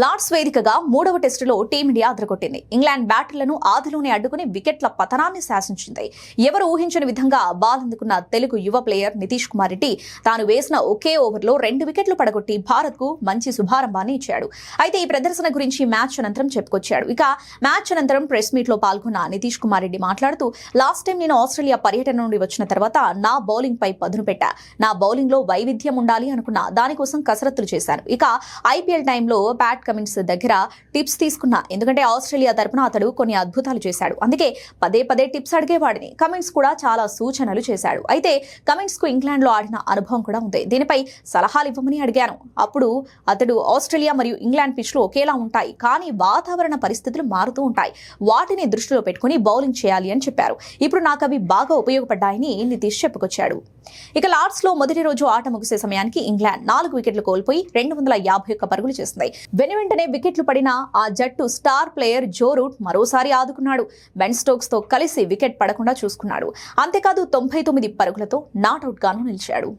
Lord's వేదికగా మూడవ టెస్టులో టీమిండియా అదరగొట్టింది. ఇంగ్లాండ్ బ్యాటర్లను ఆదిలోనే అడ్డుకుని వికెట్ల పతనాన్ని శాసించింది. ఎవరు ఊహించని విధంగా బాల్ అందుకున్న తెలుగు యువ ప్లేయర్ నితీష్ కుమార్ రెడ్డి తాను వేసిన ఒకే ఓవర్లో రెండు వికెట్లు పడగొట్టి భారత్కు మంచి శుభారంభాన్ని ఇచ్చాడు. అయితే ఈ ప్రదర్శన గురించి మ్యాచ్ అనంతరం చెప్పుకొచ్చాడు. ఇక మ్యాచ్ అనంతరం ప్రెస్ మీట్లో పాల్గొన్న నితీష్ కుమార్ రెడ్డి మాట్లాడుతూ లాస్ట్ టైం నేను ఆస్ట్రేలియా పర్యటన నుండి వచ్చిన తర్వాత నా బౌలింగ్ పై పదును పెట్టా. నా బౌలింగ్లో వైవిధ్యం ఉండాలి అనుకున్నా దానికోసం కసరత్తులు చేశాను. ఇక ఐపీఎల్ టైంలో బ్యాట్ ప్యాట్ కమిన్స్ దగ్గర టిప్స్ తీసుకున్నా. ఎందుకంటే ఆస్ట్రేలియా తరపున అతడు కొన్ని అద్భుతాలు చేశాడు. అందుకే పదే పదే టిప్స్ అడిగేవాడిని కమిన్స్ కూడా చాలా సూచనలు చేశాడు. అయితే కమిన్స్కు ఇంగ్లాండ్లో ఆడిన అనుభవం కూడా ఉంది. దీనిపై సలహాలు ఇవ్వమని అడిగాను. అప్పుడు అతడు ఆస్ట్రేలియా మరియు ఇంగ్లాండ్ పిచ్లు ఒకేలా ఉంటాయి. కానీ వాతావరణ పరిస్థితులు మారుతూ ఉంటాయి. వాటిని దృష్టిలో పెట్టుకుని బౌలింగ్ చేయాలి అని చెప్పారు. ఇప్పుడు నాకు అవి బాగా ఉపయోగపడ్డాయని నితీష్ చెప్పుకొచ్చాడు. ఇక లార్డ్స్లో మొదటి రోజు ఆట ముగిసే సమయానికి ఇంగ్లాండ్ నాలుగు వికెట్లు కోల్పోయి రెండు వందల యాభై ఒక్క పరుగులు చేసింది. వెను వెంటనే వికెట్లు పడిన ఆ జట్టు స్టార్ ప్లేయర్ జో రూట్ మరోసారి ఆదుకున్నాడు. బెన్ స్టోక్స్తో కలిసి వికెట్ పడకుండా చూసుకున్నాడు. అంతేకాదు తొంభై తొమ్మిది పరుగులతో నాట్అవుట్ గాను నిలిచాడు.